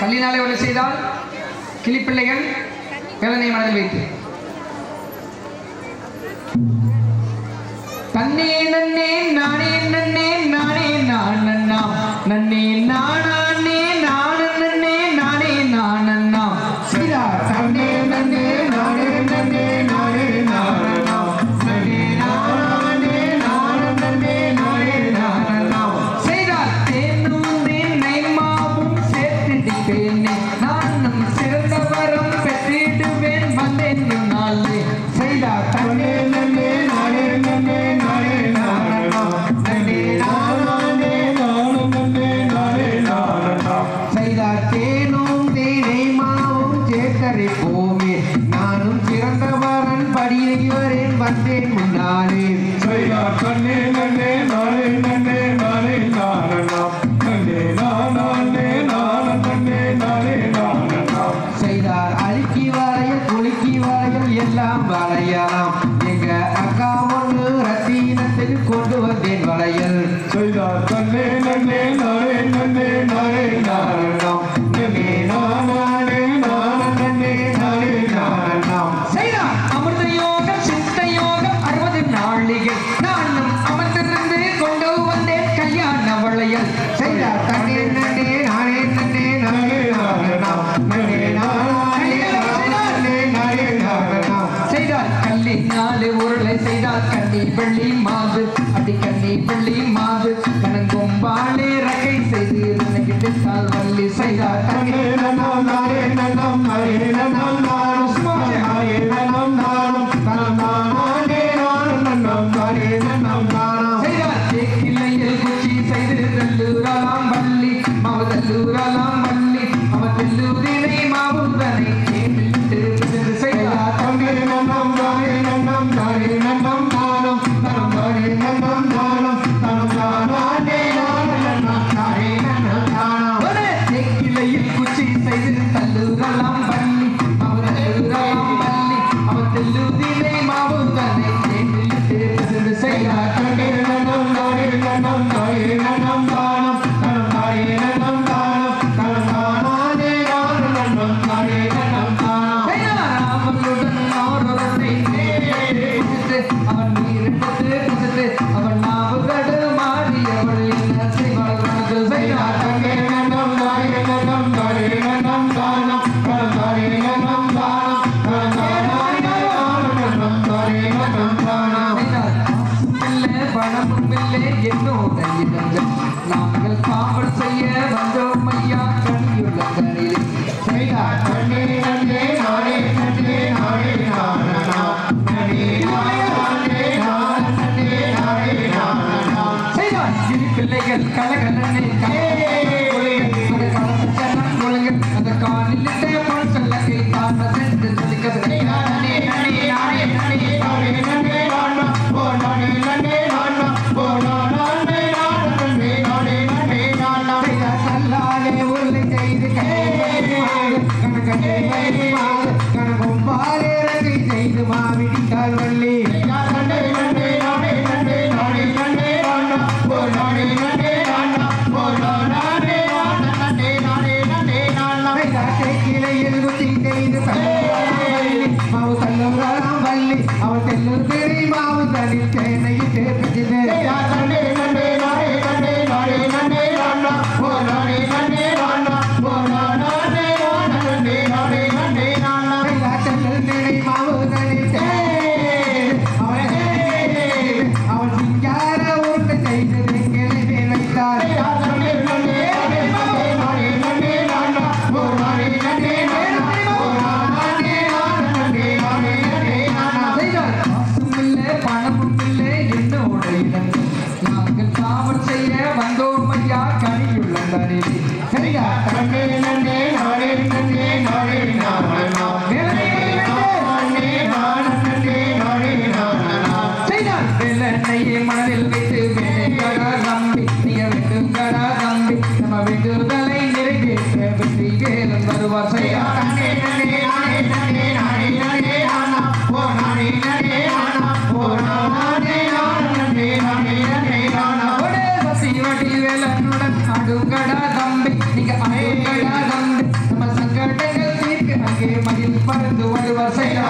கல்லினாலே ஒன்று செய்தால் கிளிப்பிள்ளைகள் வேலனை மனதில் வைத்து. தன்னே நன்னே சேர்த்திடுவேனே நானும் சிறந்த வரம் பெற்றிடுவேன் வந்தேன் நாளே. செய்தா தன்னே நன்னே நானே நன்னே நானே நான் நன்னா நன்னே நானே செய்தார் தேனும் தேனை மாவும் சேர்க்கரை போமே. நானும் படியை வரேன் வந்தேன் முன்னாலே. வந்தேன் வளையல் செய்தார் மாது கணங்கொம்பாலே ரகை செய்து நினைக்கிட்டு கால் வள்ளி செய்தார் You. என்னோட இடங்கள் நாங்கள் காவல் செய்ய வந்தோம் ஐயா கனியுள்ள கனியில் செய்தார் செய்தார் இரு பிள்ளைகள் கலகலனை அந்த காலிலிட்ட கணக்கொம்பாலே ரகை செய்து மாவிடித்தால் Señor.